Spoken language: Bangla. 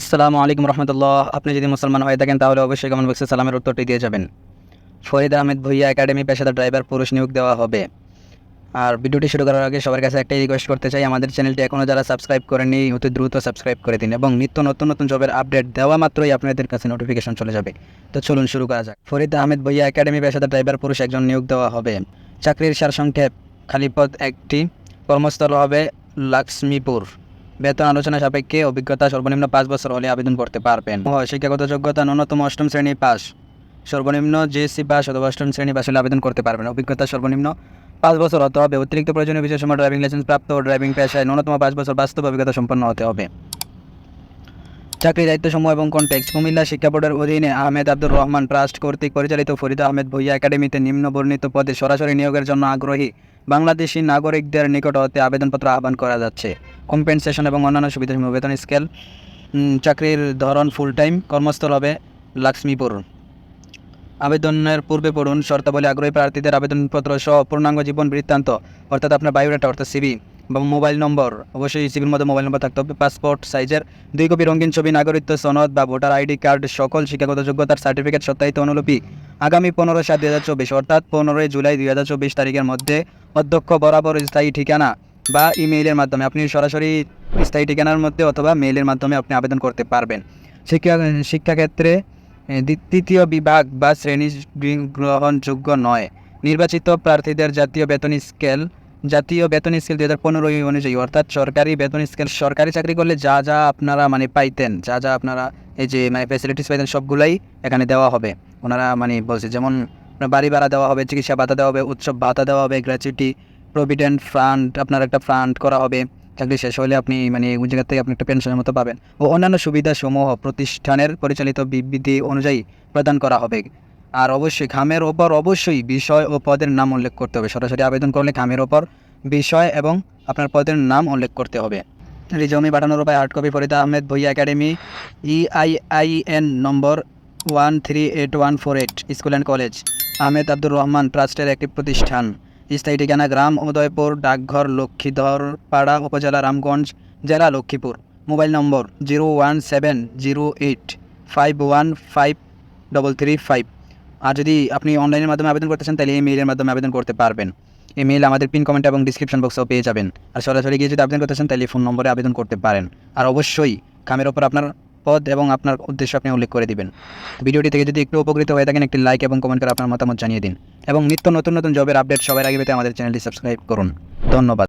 আসসালামু আলাইকুম রহমতুল্লাহ। আপনি যদি মুসলমান হয়ে থাকেন, তাহলে অবশ্যই কমেন্ট বক্সে সালামের উত্তরটি দিয়ে যাবেন। ফরিদ আহমেদ ভুইয়া একাডেমি পেশাদার ড্রাইভার, পুরুষ নিয়োগ দেওয়া হবে। আর ভিডিওটি শুরু করার আগে সবার কাছে একটাই রিকোয়েস্ট করতে চাই, আমাদের চ্যানেলটি এখনও যারা সাবস্ক্রাইব করেনি অতি দ্রুত সাবস্ক্রাইব করে দিন এবং নিত্য নতুন নতুন জবের আপডেট দেওয়া মাত্রই আপনাদের কাছে নোটিফিকেশন চলে যাবে। তো চলুন শুরু করা যাক। ফরিদ আহমেদ ভুইয়া একাডেমি পেশাদার ড্রাইভার, পুরুষ একজন নিয়োগ দেওয়া হবে। চাকরির সারসংক্ষেপ খালিপদ একটি কর্মস্থল হবে লক্ষ্মীপুর বেতন আলোচনা সাপেক্ষে অভিজ্ঞতা সর্বনিম্ন পাঁচ বছর হলে আবেদন করতে পারবেন। শিক্ষাগত যোগ্যতা ন্যূনতম অষ্টম শ্রেণি পাস। সর্বনিম্ন জেএসসি পাস অথবা অষ্টম শ্রেণি পাস হলে আবেদন করতে পারবেন। অভিজ্ঞতা সর্বনিম্ন পাঁচ বছর হতে হবে অতিরিক্ত প্রয়োজনীয় বিশেষ সময় ড্রাইভিং লাইসেন্স প্রাপ্ত ড্রাইভিং পেশায় ন্যূনতম পাঁচ বছর বাস্তব অভিজ্ঞতা সম্পন্ন হতে হবে। চাকরি, দায়িত্ব দায়িত্বসমূহ এবং কনটেক্সট কুমিল্লা শিক্ষা বোর্ডের অধীনে আহমেদ আব্দুর রহমান ট্রাস্ট কর্তৃক পরিচালিত ফরিদা আহমেদ ভুইয়া একাডেমিতে নিম্ন বর্ণিত পদে সরাসরি নিয়োগের জন্য আগ্রহী বাংলাদেশি নাগরিকদের নিকট হতে আবেদনপত্র আহ্বান করা যাচ্ছে। কম্পেনসেশন এবং অন্যান্য সুবিধাসমূহ, বেতন স্কেল চাকরির ধরন ফুল টাইম কর্মস্থল হবে লক্ষ্মীপুর আবেদনের পূর্বে পড়ুন, শর্তাবলী আগ্রহী প্রার্থীদের আবেদনপত্র সহ, পূর্ণাঙ্গ জীবন বৃত্তান্ত, অর্থাৎ আপনার বায়োডাটা অর্থাৎ সিবি বা মোবাইল নম্বর। অবশ্যই সিবির মধ্যে মোবাইল নম্বর থাকতে হবে, পাসপোর্ট, সাইজের, দুই কপি রঙিন ছবি, নাগরিকত্ব, সনদ বা ভোটার আইডি কার্ড সকল শিক্ষাগত যোগ্যতার সার্টিফিকেট, সত্যায়িত অনুলিপি আগামী পনেরো সাত দুই হাজার চব্বিশ, অর্থাৎ পনেরোই জুলাই দুই হাজার চব্বিশ তারিখের মধ্যে অধ্যক্ষ বরাবর স্থায়ী ঠিকানা বা ইমেইলের মাধ্যমে আপনি সরাসরি স্থায়ী ঠিকানার মধ্যে অথবা মেইলের মাধ্যমে আপনি আবেদন করতে পারবেন। শিক্ষা, শিক্ষাক্ষেত্রে তৃতীয় বিভাগ বা শ্রেণি গ্রি- গ্রহণযোগ্য নয়। নির্বাচিত প্রার্থীদের জাতীয় বেতন স্কেল জাতীয় বেতন স্কেল দুই হাজার পনেরো অনুযায়ী, অর্থাৎ সরকারি বেতন স্কেল, সরকারি চাকরি করলে যা যা আপনারা মানে পাইতেন, যা যা আপনারা এই যে মানে ফ্যাসিলিটিস পাইতেন সবগুলাই এখানে দেওয়া হবে। ওনারা মানে বলছে, যেমন বাড়ি ভাড়া দেওয়া হবে, চিকিৎসা ভাতা দেওয়া হবে, উৎসব ভাতা দেওয়া হবে গ্র্যাচুইটি প্রভিডেন্ট ফান্ড আপনার একটা ফান্ড করা হবে। চাকরি শেষ হলে আপনি মানে ওই জায়গা থেকে আপনি একটা পেনশনের মতো পাবেন। ও অন্যান্য সুবিধাসমূহ প্রতিষ্ঠানের পরিচালিত বিবৃতি অনুযায়ী প্রদান করা হবে। আর অবশ্যই খামের ওপর অবশ্যই বিষয় ও পদের নাম উল্লেখ করতে হবে। সরাসরি আবেদন করলে খামের ওপর বিষয় এবং আপনার পদের নাম উল্লেখ করতে হবে। রিজমি পাঠানোর উপায় hard copy Farida Ahmed Bhuiyan academy EIIN number one three eight one four eight school and college, Ahmed Abdur Rahman ট্রাস্টের একটি প্রতিষ্ঠান। স্থায়ী ঠিকানা গ্রাম, উদয়পুর, ডাকঘর, লক্ষ্মীধর পাড়া, উপজেলা রামগঞ্জ, জেলা Lakshmipur. Mobile number zero one seven zero eight five one five double three five আর যদি আপনি অনলাইনের মাধ্যমে আবেদন করতে চান, তাহলে এই মেইলের মাধ্যমে আবেদন করতে পারবেন। এই মেইল আমাদের পিন কমেন্ট এবং ডিসক্রিপশন বক্সেও পেয়ে যাবেন। আর সরাসরি গিয়ে যদি আবেদন করতে চান, তাহলে ফোন নম্বরে আবেদন করতে পারেন। আর অবশ্যই কামের ওপর আপনার পদ এবং আপনার উদ্দেশ্য আপনি উল্লেখ করে দিবেন। ভিডিওটি থেকে যদি একটু উপকৃত হয়ে থাকেন, একটি লাইক এবং কমেন্ট করে আপনার মতামত জানিয়ে দিন। এবং নিত্য নতুন নতুন জবের আপডেট সবার আগে পেতে আমাদের চ্যানেলটি সাবস্ক্রাইব করুন। ধন্যবাদ।